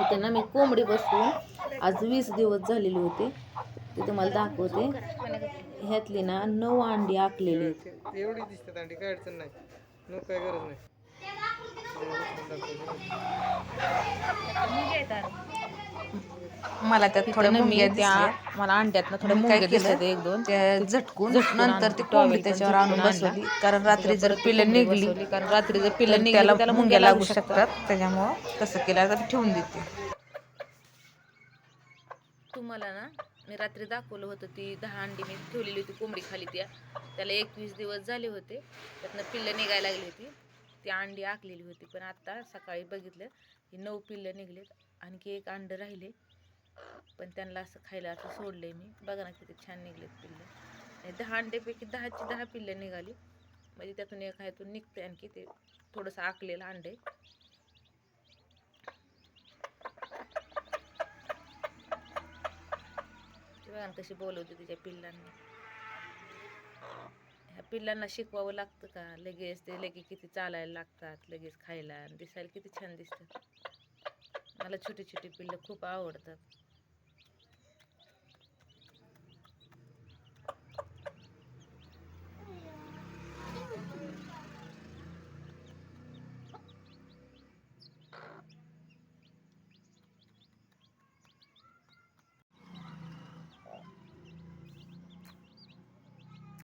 इथे ना मी कोंबडी बसवून आज वीस दिवस झालेले होते. ते तुम्हाला दाखवते. ह्यातली ना नऊ अंडी आखलेली आहेत. एवढी दिसतात अंडी काय अडचण नाही. मग काय गरज नाही. मला त्यात थोड्या इथं ना मी मुंग्या त्या दिसल्या. मला अंड्यातनं थोड्या मी काय मुंग्या केलं? दिसतात एक दोन त्या झटकून झटकून नंतर ती. कोंबडी टॉवेल त्याच्यावर पण आणून झटकून बसवली आणला. कारण रात्री जर त्याच्यावर कोंबडी निघली बसवली, कारण रात्री जर तर पिल्लं निघली त्याला तर त्याला मुंग्या लागू शकतात. त्याच्यामुळं तसं केलं तर ठेवून देते. तुम्हाला ना मी रात्री दाखवलं होतं ती दहा अंडी मी ठेवलेली होती कोंबडी खाली त्या. त्याला एकवीस दिवस झाले होते. त्यातनं पिल्लं निघायला लागली होती. ती अंडी आखलेली होती. पण आता सकाळी बघितलं की नऊ पिल्लं निघलेत. आणखी एक अंड राहिले. पण त्यांना असं खायला असं सोडलंय मी. बघा ना किती छान निघलेत पिल्ले. आणि दहा अंड्यापैकी दहाची दहा पिल्ले निघाली. म्हणजे त्यातून एक ह्यातून निघते आणखी ते थोडंसं आकलेलं अंडे. बघा ना कशी बोलवते तिच्या पिल्लांना. ह्या पिल्लांना शिकवावं लागतं का? लगेच ते लगेच किती चालायला लागतात लगेच खायला. आणि दिसायला किती छान दिसतात. मला छोटी छोटी पिल्लं खूप आवडतात.